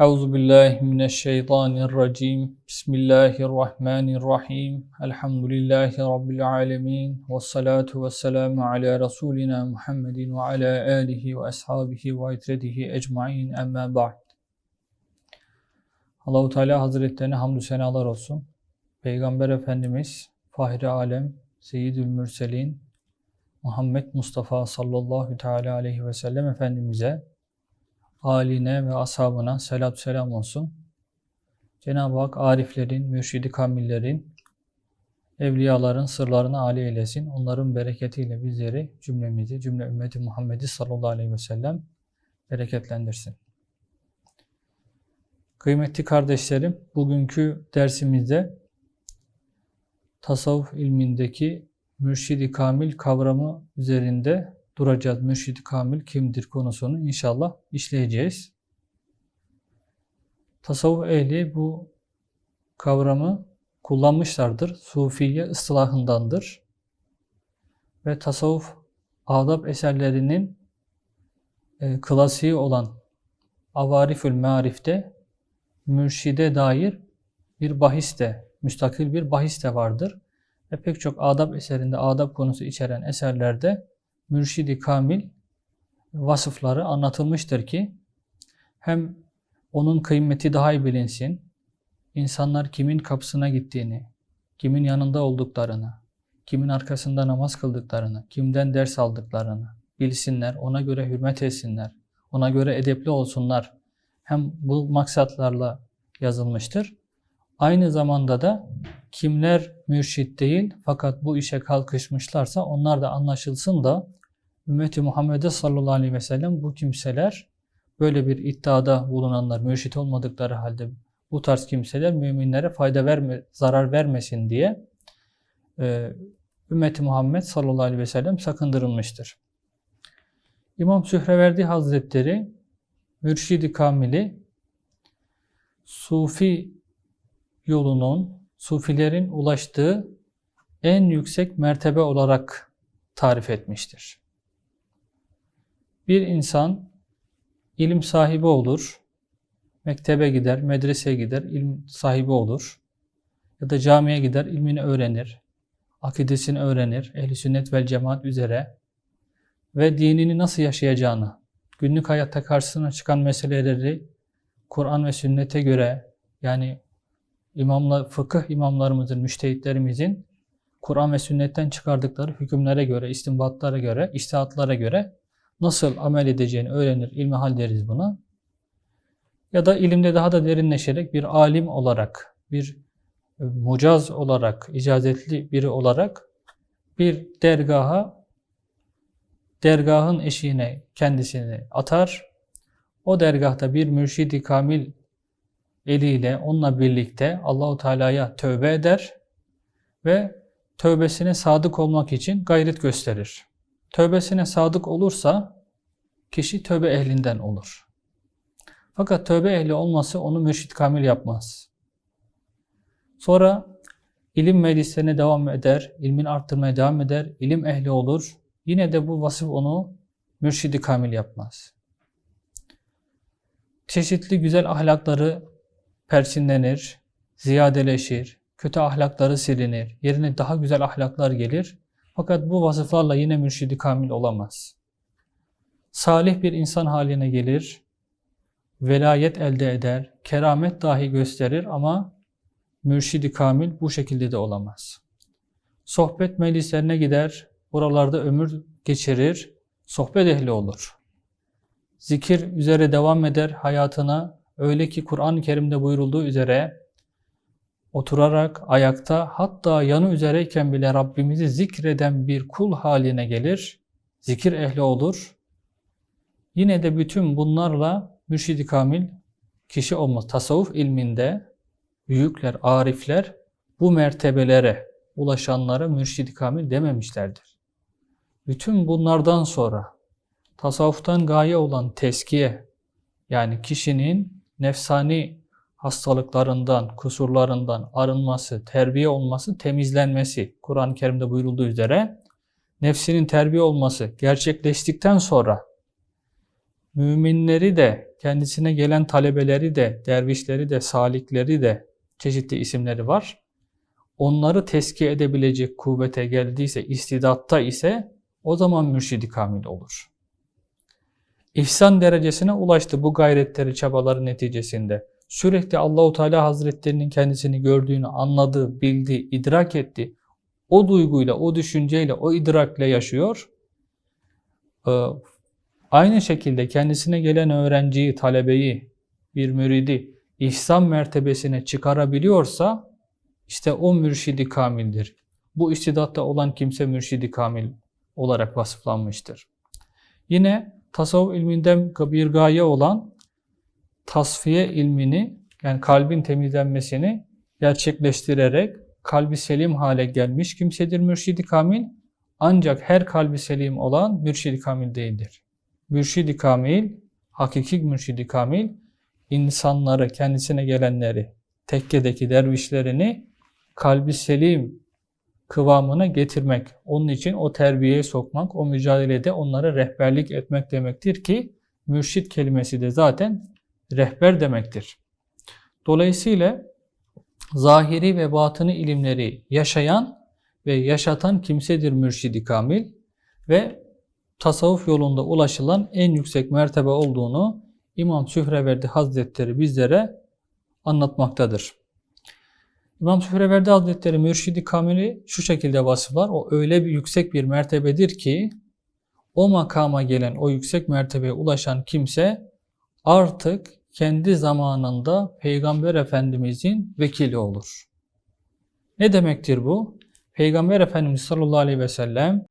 Euzu billahi mineşşeytanirracim. Bismillahirrahmanirrahim. Elhamdülillahi rabbil alamin. Ves salatu vesselamu ala rasulina Muhammedin ve ala alihi ve ashabihi ve itredihi ecmaîn. Amma ba'd. Allahu Teala Hazretlerine hamdü senalar olsun. Peygamber Efendimiz Fahri Alem Seyyidül Mürselin Muhammed Mustafa sallallahu teala aleyhi ve sellem Efendimiz'e aline ve ashabına selatü selam olsun. Cenab-ı Hak ariflerin, mürşidi kamillerin, evliyaların sırlarını âli eylesin. Onların bereketiyle bizleri, cümlemizi, cümle ümmeti Muhammed'i sallallahu aleyhi ve sellem bereketlendirsin. Kıymetli kardeşlerim, bugünkü dersimizde tasavvuf ilmindeki mürşidi kamil kavramı üzerinde duracağız. Mürşid-i Kamil kimdir konusunu inşallah işleyeceğiz. Tasavvuf ehli bu kavramı kullanmışlardır. Sufiye ıstılahındandır. Ve tasavvuf adab eserlerinin e, klasiği olan Avarifül Mearif'te mürşide dair bir bahis de, müstakil bir bahis de vardır. Ve pek çok adab eserinde, adab konusu içeren eserlerde mürşidi kamil vasıfları anlatılmıştır ki hem onun kıymeti daha iyi bilinsin, insanlar kimin kapısına gittiğini, kimin yanında olduklarını, kimin arkasında namaz kıldıklarını, kimden ders aldıklarını bilsinler, ona göre hürmet etsinler, ona göre edepli olsunlar. Hem bu maksatlarla yazılmıştır. Aynı zamanda da kimler mürşit değil fakat bu işe kalkışmışlarsa onlar da anlaşılsın da ümmeti Muhammed'e sallallahu aleyhi ve sellem bu kimseler böyle bir iddiada bulunanlar mürşit olmadıkları halde bu tarz kimseler müminlere fayda verme, zarar vermesin diye e, ümmeti Muhammed sallallahu aleyhi ve sellem sakındırılmıştır. İmam Sühreverdi Hazretleri Mürşidi Kamil'i Sufi yolunun, Sufilerin ulaştığı en yüksek mertebe olarak tarif etmiştir. Bir insan ilim sahibi olur, mektebe gider, medreseye gider, ilim sahibi olur. Ya da camiye gider, ilmini öğrenir, akidesini öğrenir, ehli sünnet vel cemaat üzere ve dinini nasıl yaşayacağını, günlük hayatta karşısına çıkan meseleleri Kur'an ve sünnete göre yani imamlar, fıkıh imamlarımızın, müştehitlerimizin Kur'an ve sünnetten çıkardıkları hükümlere göre, istinbatlara göre, iştihatlara göre nasıl amel edeceğini öğrenir, ilmihal deriz buna. Ya da ilimde daha da derinleşerek bir alim olarak, bir e, mucaz olarak, icazetli biri olarak bir dergaha, dergahın eşiğine kendisini atar. O dergahta bir mürşidi kamil eliyle onunla birlikte Allahu Teala'ya tövbe eder ve tövbesine sadık olmak için gayret gösterir. Tövbesine sadık olursa kişi tövbe ehlinden olur. Fakat tövbe ehli olması onu mürşit kamil yapmaz. Sonra ilim meclislerine devam eder, ilmin arttırmaya devam eder, ilim ehli olur. Yine de bu vasıf onu mürşidi kamil yapmaz. Çeşitli güzel ahlakları perçinlenir, ziyadeleşir, kötü ahlakları silinir, yerine daha güzel ahlaklar gelir. Fakat bu vasıflarla yine mürşidi kamil olamaz. Salih bir insan haline gelir, velayet elde eder, keramet dahi gösterir ama mürşidi kamil bu şekilde de olamaz. Sohbet meclislerine gider, buralarda ömür geçirir, sohbet ehli olur. Zikir üzere devam eder hayatına, öyle ki Kur'an-ı Kerim'de buyurulduğu üzere oturarak, ayakta, hatta yanı üzereyken bile Rabbimizi zikreden bir kul haline gelir, zikir ehli olur. Yine de bütün bunlarla mürşidi kamil kişi olmaz. Tasavvuf ilminde büyükler, arifler bu mertebelere ulaşanlara mürşidi kamil dememişlerdir. Bütün bunlardan sonra tasavvuftan gaye olan teskiye yani kişinin nefsani hastalıklarından, kusurlarından arınması, terbiye olması, temizlenmesi Kur'an-ı Kerim'de buyurulduğu üzere nefsinin terbiye olması gerçekleştikten sonra müminleri de, kendisine gelen talebeleri de, dervişleri de, salikleri de çeşitli isimleri var. Onları teskiye edebilecek kuvvete geldiyse, istidatta ise o zaman mürşidi kamil olur. İhsan derecesine ulaştı bu gayretleri, çabaları neticesinde. Sürekli Allahu Teala Hazretlerinin kendisini gördüğünü anladı, bildi, idrak etti. O duyguyla, o düşünceyle, o idrakle yaşıyor. Ee, Aynı şekilde kendisine gelen öğrenciyi, talebeyi, bir müridi ihsan mertebesine çıkarabiliyorsa işte o mürşidi kamildir. Bu istidatta olan kimse mürşidi kamil olarak vasıflanmıştır. Yine tasavvuf ilminden bir gaye olan tasfiye ilmini yani kalbin temizlenmesini gerçekleştirerek kalbi selim hale gelmiş kimsedir mürşidi kamil. Ancak her kalbi selim olan mürşidi kamil değildir. Mürşidi kamil, hakiki mürşidi kamil, insanları, kendisine gelenleri, tekkedeki dervişlerini kalbi selim kıvamına getirmek. Onun için o terbiyeye sokmak, o mücadelede onlara rehberlik etmek demektir ki mürşit kelimesi de zaten rehber demektir. Dolayısıyla zahiri ve batını ilimleri yaşayan ve yaşatan kimsedir mürşidi kamil ve tasavvuf yolunda ulaşılan en yüksek mertebe olduğunu İmam Sühreverdi Hazretleri bizlere anlatmaktadır. İmam Sühreverdi Hazretleri Mürşidi Kamil'i şu şekilde vasıflar. O öyle bir yüksek bir mertebedir ki o makama gelen, o yüksek mertebeye ulaşan kimse artık kendi zamanında Peygamber Efendimizin vekili olur. Ne demektir bu? Peygamber Efendimiz sallallahu aleyhi ve sellem